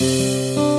Música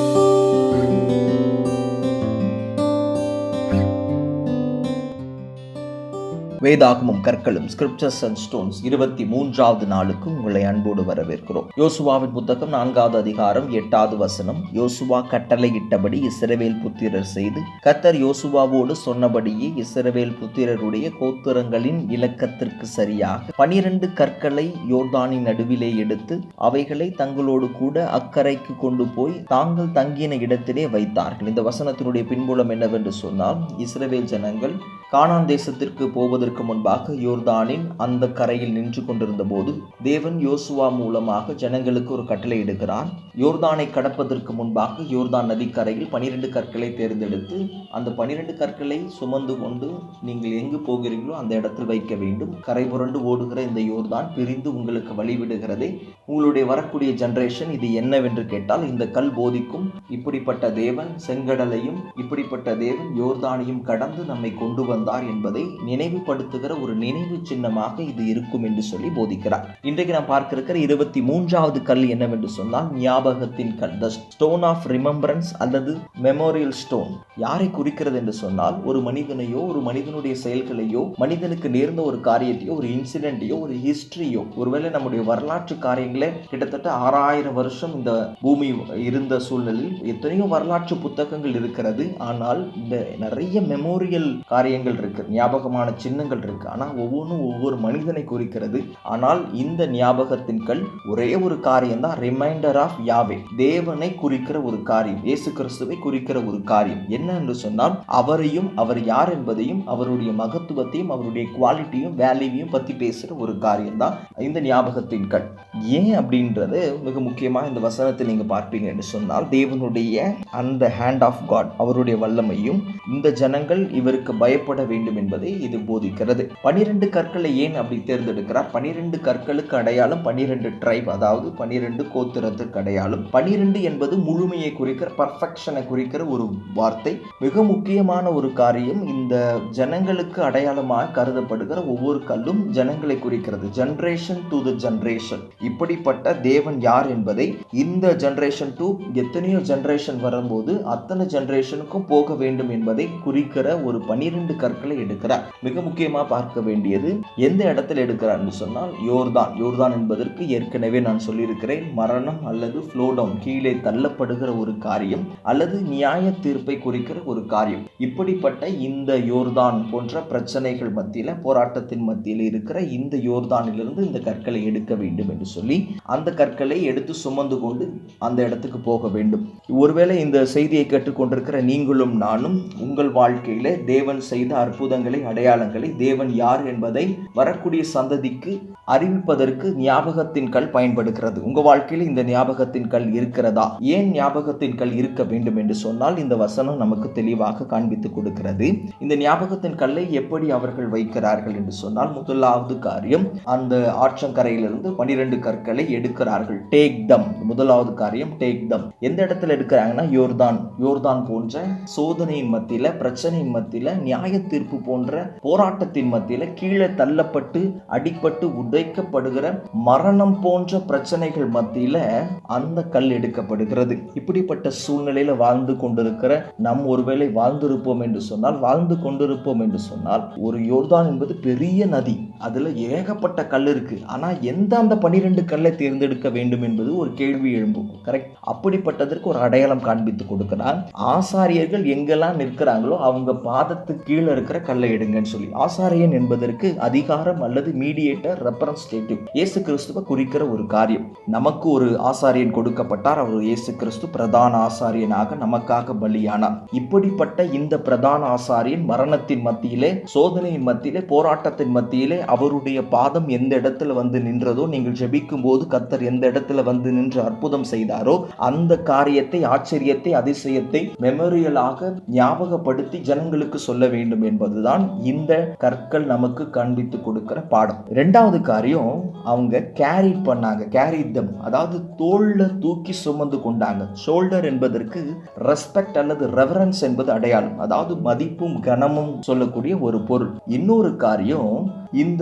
வேதாகமும் கற்களும் scriptures and stones இருபத்தி மூன்றாவது நாளுக்கு உங்களை அன்போடு வரவேற்கிறோம். யோசுவாவின் புத்தகம் நான்காவது அதிகாரம் எட்டாவது வசனம். யோசுவா கட்டளையிட்டபடி இஸ்ரவேல் புத்திரர் செய்து கத்தர் யோசுவாவோடு சொன்னபடியே இஸ்ரவேல் புத்திரருடைய கோத்திரங்களின் இலக்கத்திற்கு சரியாக பனிரெண்டு கற்களை யோர்தானின் நடுவிலே எடுத்து அவைகளை தங்களோடு கூட அக்கறைக்கு கொண்டு போய் தாங்கள் தங்கின இடத்திலே வைத்தார்கள். இந்த வசனத்தினுடைய பின்புலம் என்னவென்று சொன்னால் இஸ்ரவேல் ஜனங்கள் கானான் தேசத்திற்கு போவதற்கு முன்பாக யோர்தானின் அந்த கரையில் நின்று கொண்டிருந்த போது தேவன் யோசுவா மூலமாக ஜனங்களுக்கு ஒரு கட்டளை எடுக்கிறான் யோர்தானை கடப்பதற்கு முன்பாக யோர்தான் நதிக்கரையில் பனிரெண்டு கற்களை தேர்ந்தெடுத்து அந்த பனிரெண்டு கற்களை சுமந்து கொண்டு நீங்கள் எங்கு போகிறீர்களோ அந்த இடத்தில் வைக்க வேண்டும். கரை புரண்டு ஓடுகிற இந்த யோர்தான் பிரிந்து உங்களுக்கு வழிவிடுகிறதே. உங்களுடைய வரக்கூடிய ஜெனரேஷன் இது என்னவென்று கேட்டால் இந்த கல் போதிக்கும் இப்படிப்பட்ட தேவன் செங்கடலையும் இப்படிப்பட்ட தேவன் யோர்தானையும் கடந்து நம்மை கொண்டு வந்து வந்தார் என்பதை நினைவுபடுத்துகிற ஒரு நினைவு சின்னமாக இது இருக்கும் என்று சொல்லி போதிக்கிறார். இன்றைக்கு நாம் பார்க்க இருக்கிற இருபத்தி மூன்றாவது கல் என்னவென்று சொன்னால் ஞாபகத்தின் கல். த ஸ்டோன் ஆஃப் ரிமெம்பரன்ஸ் அல்லது மெமோரியல் ஸ்டோன் யாரை குறிக்கிறது என்று சொன்னால் ஒரு மனிதனையோ ஒரு மனிதனுடைய செயல்களையோ மனிதனுக்கு நேர்ந்த ஒரு காரியத்தையோ ஒரு இன்சிடென்ட்டையோ ஒரு ஹிஸ்டரியோ ஒருவேளை நம்முடைய வரலாற்று காரியங்களே கிட்டத்தட்ட ஆறாயிரம் வருஷம் இந்த பூமி இருந்த சூழ்நிலையில் எத்தனையோ வரலாற்று புத்தகங்கள் இருக்கிறது. ஆனால் இந்த நிறைய மெமோரியல் காரியங்கள் இருக்கு ஞாபகமான சின்னங்கள் இருக்கு. ஆனால் ஒவ்வொன்றும் ஒவ்வொரு மனிதனை குறிக்கிறது. ஆனால் இந்த ஞாபகத்தின் கல் ஒரே ஒரு காரியம் தான் ரிமைண்டர் ஆஃப் யாவே தேவனை குறிக்கிற ஒரு காரியம் இயேசு கிறிஸ்துவை குறிக்கிற ஒரு காரியம். என்ன என்று சொன்னால் அவரையும் அவர் யார் என்பதையும் அவருடைய மகத்துவத்தையும் அவருடைய குவாலிட்டியும் வேல்யூவையும் பற்றி பேசுகிற ஒரு காரியம் தான் இந்த ஞாபகத்தின் கல் ஏன் அப்படின்றது மிக முக்கியமாக இந்த வசனத்தை நீங்கள் பார்ப்பீங்க என்று சொன்னால் தேவனுடைய அந்த ஹேண்ட் ஆஃப் காட் அவருடைய வல்லமையும் இந்த ஜனங்கள் இவருக்கு பயப்பட செயல்பட வேண்டும் என்பதை இது போதிக்கிறது. பனிரெண்டு கற்களை ஏன் அப்படி தேர்ந்தெடுக்கிறார்? பனிரெண்டு கற்களுக்கு அடையாளம் பனிரெண்டு ட்ரைப் அதாவது பனிரெண்டு கோத்திரத்துக்கு அடையாளம். பனிரெண்டு என்பது முழுமையை குறிக்கிற பர்ஃபெக்ஷனை குறிக்கிற ஒரு வார்த்தை. மிக முக்கியமான ஒரு காரியம் இந்த ஜனங்களுக்கு அடையாளமாக கருதப்படுகிற ஒவ்வொரு கல்லும் ஜனங்களை குறிக்கிறது. ஜென்ரேஷன் டு த ஜென்ரேஷன் இப்படிப்பட்ட தேவன் யார் என்பதை இந்த ஜென்ரேஷன் டு எத்தனையோ ஜென்ரேஷன் வரும்போது அத்தனை ஜென்ரேஷனுக்கும் போக வேண்டும் என்பதை குறிக்கிற ஒரு பனிரெண்டு கற்கள் எடுக்கிறார். மிக முக்கியமாக பார்க்க வேண்டியது எந்த இடத்துல எடுக்கிறார்னு சொன்னால் யோர்தான். யோர்தான் என்பதற்கு ஏற்கனவே நான் சொல்லியிருக்கிறேன் மரணம் அல்லது ஃப்ளோடவுன் கீழே தள்ளப்படுகிற ஒரு காரியம் அல்லது நியாய தீர்ப்பை குறிக்கிற ஒரு காரியம். இப்படிப்பட்ட இந்த யோர்தான் போன்ற பிரச்சனைகள் மத்தியில் போராட்டத்தின் மத்தியில் இருக்கிற இந்த யோர்தானிலிருந்து இந்த கற்களை எடுக்க வேண்டும் என்று சொல்லி அந்த கற்களை எடுத்து சுமந்து கொண்டு அந்த இடத்துக்கு போக வேண்டும். ஒருவேளை இந்த செய்தியை கேட்டுக்கொண்டிருக்கிற நீங்களும் நானும் உங்கள் வாழ்க்கையில் தேவன் செய்த அற்புதங்களை அடையாளங்களை தேவன் யார் என்பதை வரக்கூடிய சந்ததிக்கு அறிவிப்பதற்கு ஞாபகத்தின் கல் பயன்படுகிறது. உங்க வாழ்க்கையில் இந்த ஞாபகத்தின் கல் இருக்கிறதா? ஏன் ஞாபகத்தின் கல் இருக்க வேண்டும் என்று சொன்னால் இந்த வசனம் நமக்கு தெளிவாக காண்பித்து கொடுக்கிறது. இந்த ஞாபகத்தின் கல்லை எப்படி அவர்கள் வைக்கிறார்கள் என்று சொன்னால் முதலாவது காரியம் அந்த ஆற்றங்கரையிலிருந்து பனிரெண்டு கற்களை எடுக்கிறார்கள். டேக் தம் முதலாவது காரியம் டேக் தம் எந்த இடத்துல எடுக்கிறாங்கன்னா யோர்தான். யோர்தான் போன்ற சோதனையின் மத்தியில பிரச்சனையின் மத்தியில நியாய தீர்ப்பு போன்ற போராட்டத்தின் மத்தியில கீழே தள்ளப்பட்டு அடிப்பட்டு உதைக்கப்படுகிற மரணம் போன்ற பிரச்சனைகள் மத்தியில அந்த கல் எடுக்கப்படுகிறது. இப்படிப்பட்ட சூழ்நிலையில வாழ்ந்து கொண்டிருக்கிற நம் ஒருவேளை வாழ்ந்திருப்போம் என்று சொன்னால் வாழ்ந்து கொண்டிருப்போம் என்று சொன்னால் ஒரு யோர்தான் என்பது பெரிய நதி. அதில் ஏகப்பட்ட கல் இருக்குது ஆனால் எந்த அந்த பன்னிரெண்டு கல்லை தேர்ந்தெடுக்க வேண்டும் என்பது ஒரு கேள்வி எழும்பும். கரெக்ட் அப்படிப்பட்டதற்கு ஒரு அடையாளம் காண்பித்து கொடுக்கிறார். ஆசாரியர்கள் எங்கெல்லாம் நிற்கிறாங்களோ அவங்க பாதத்துக்கு கீழே இருக்கிற கல்லை எடுங்கன்னு சொல்லி. ஆசாரியன் என்பதற்கு அதிகாரம் அல்லது மீடியேட்டர் ரெப்ரன்ஸ்டேட்டிவ் இயேசு கிறிஸ்துவை குறிக்கிற ஒரு காரியம். நமக்கு ஒரு ஆசாரியன் கொடுக்கப்பட்டார். அவர் இயேசு கிறிஸ்து பிரதான ஆசாரியனாக நமக்காக பலியானார். இப்படிப்பட்ட இந்த பிரதான ஆசாரியன் மரணத்தின் மத்தியிலே சோதனையின் மத்தியிலே போராட்டத்தின் மத்தியிலே அவருடைய பாதம் எந்த இடத்துல வந்து நின்றதோ நீங்கள் ஜெபிக்கும் போது கத்தர் எந்த இடத்துல வந்து நின்று அற்புதம் செய்தாரோ அந்த காரியத்தை ஆச்சரியத்தை அதிசயத்தை மெமோரியலாக ஞாபகப்படுத்தி ஜனங்களுக்கு சொல்ல வேண்டும் என்பதுதான் இந்த கற்கள் நமக்கு காண்பித்து கொடுக்கிற பாடம். ரெண்டாவது காரியம் அவங்க கேரி பண்ணாங்க கேரி தம் அதாவது தோல்ல தூக்கி சுமந்து கொண்டாங்க. ஷோல்டர் என்பதற்கு ரெஸ்பெக்ட் அல்லது ரெவரன்ஸ் என்பது அடையாளம். அதாவது மதிப்பும் கனமும் சொல்லக்கூடிய ஒரு பொருள். இன்னொரு காரியம் இந்த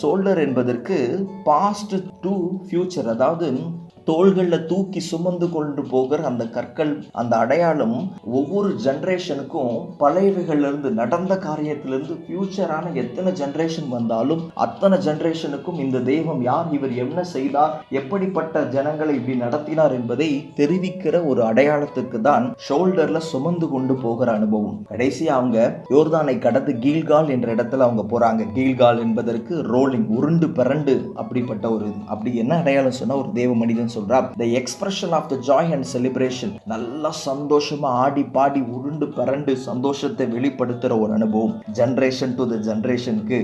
சோல்டர் என்பதற்கு பாஸ்ட் டு ஃபியூச்சர் அதாவது தோள்களில் தூக்கி சுமந்து கொண்டு போகிற அந்த கற்கள் அந்த அடையாளம் ஒவ்வொரு ஜென்ரேஷனுக்கும் பழையவைகள்லேருந்து நடந்த காரியத்திலிருந்து ஃபியூச்சரான எத்தனை ஜென்ரேஷன் வந்தாலும் அத்தனை ஜென்ரேஷனுக்கும் இந்த தெய்வம் யார் இவர் என்ன செய்தார் எப்படிப்பட்ட ஜனங்களை இப்படி நடத்தினார் என்பதை தெரிவிக்கிற ஒரு அடையாளத்துக்கு தான் ஷோல்டரில் சுமந்து கொண்டு போகிற அனுபவம். கடைசி அவங்க யோர்தானை கடந்து கீழ்கால் என்ற இடத்துல அவங்க போகிறாங்க கீழ்கால் என்பதற்கு ரோலிங் உருண்டு பிறண்டு அப்படிப்பட்ட ஒரு அப்படி என்ன அடையாளம் சொன்னால் ஒரு தேவ மனிதன் அப்படின்னு சொல்கிறா the expression of the joy and celebration நல்லா சந்தோஷமாக ஆடி பாடி உருண்டு பரண்டு சந்தோஷத்தை வெளிப்படுத்துகிற ஒரு அனுபவம். ஜென்ரேஷன் டு த ஜென்ரேஷனுக்கு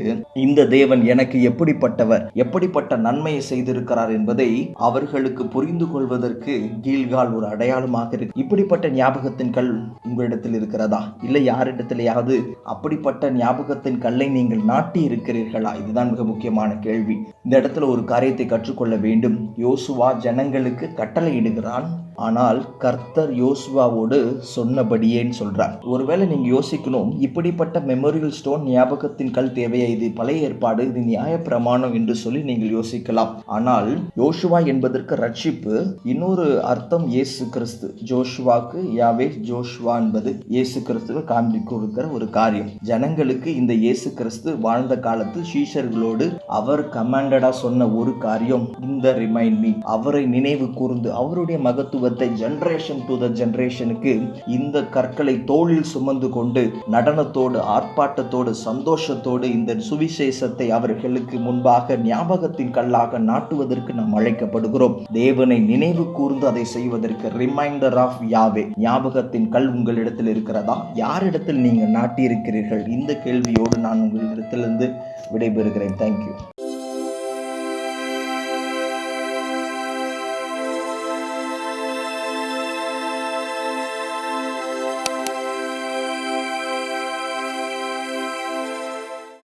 இந்த தேவன் எனக்கு எப்படிப்பட்டவர் எப்படிப்பட்ட நன்மையை செய்திருக்கிறார் என்பதை அவர்களுக்கு புரிந்து கொள்வதற்கு கீழ்கால் ஒரு அடையாளமாக இருக்கு. இப்படிப்பட்ட ஞாபகத்தின் கல் உங்களிடத்தில் இருக்கிறதா? இல்லை யாரிடத்திலேயாவது அப்படிப்பட்ட ஞாபகத்தின் கல்லை நீங்கள் நாட்டி இருக்கிறீர்களா? இதுதான் மிக முக்கியமான கேள்வி. இந்த இடத்துல ஒரு காரியத்தை கற்றுக்கொள்ள வேண்டும். யோசுவா ஜனங்களுக்கு கட்டளையிடுகிறான். ஆனால் கர்த்தர் யோசுவாவோடு சொன்னபடியேன்னு சொல்றார். ஒருவேளை நீங்கள் யோசிக்கணும் இப்படிப்பட்ட மெமோரியல் ஸ்டோன் ஞாபகத்தின் கல் தேவையா? இது பழைய ஏற்பாடு இது நியாயப்பிரமாணம் என்று சொல்லி நீங்கள் யோசிக்கலாம். ஆனால் யோசுவா என்பதற்கு ரட்சிப்பு இன்னொரு அர்த்தம் இயேசு கிறிஸ்து. ஜோஷுவாக்கு யாவே ஜோஷுவா என்பது இயேசு கிறிஸ்துவை காண்பி கொடுக்கிற ஒரு காரியம். ஜனங்களுக்கு இந்த இயேசு கிறிஸ்து வாழ்ந்த காலத்தில் சீஷர்களோடு அவர் கமாண்டடா சொன்ன ஒரு காரியம் இந்த ரிமைண்ட் மீ அவரை நினைவு கூர்ந்து அவருடைய மகத்துவ மகத்துவத்தை ஜென்ரேஷன் டு த ஜென்ரேஷனுக்கு இந்த கற்களை தோளில் சுமந்து கொண்டு நடனத்தோடு ஆர்ப்பாட்டத்தோடு சந்தோஷத்தோடு இந்த சுவிசேஷத்தை அவர்களுக்கு முன்பாக ஞாபகத்தின் கல்லாக நாட்டுவதற்கு நாம் அழைக்கப்படுகிறோம். தேவனை நினைவு கூர்ந்து அதை செய்வதற்கு ரிமைண்டர் ஆஃப் யாவே ஞாபகத்தின் கல் உங்களிடத்தில் இருக்கிறதா? யாரிடத்தில் நீங்கள் நாட்டியிருக்கிறீர்கள்? இந்த கேள்வியோடு நான் உங்களிடத்திலிருந்து விடைபெறுகிறேன். தேங்க்யூ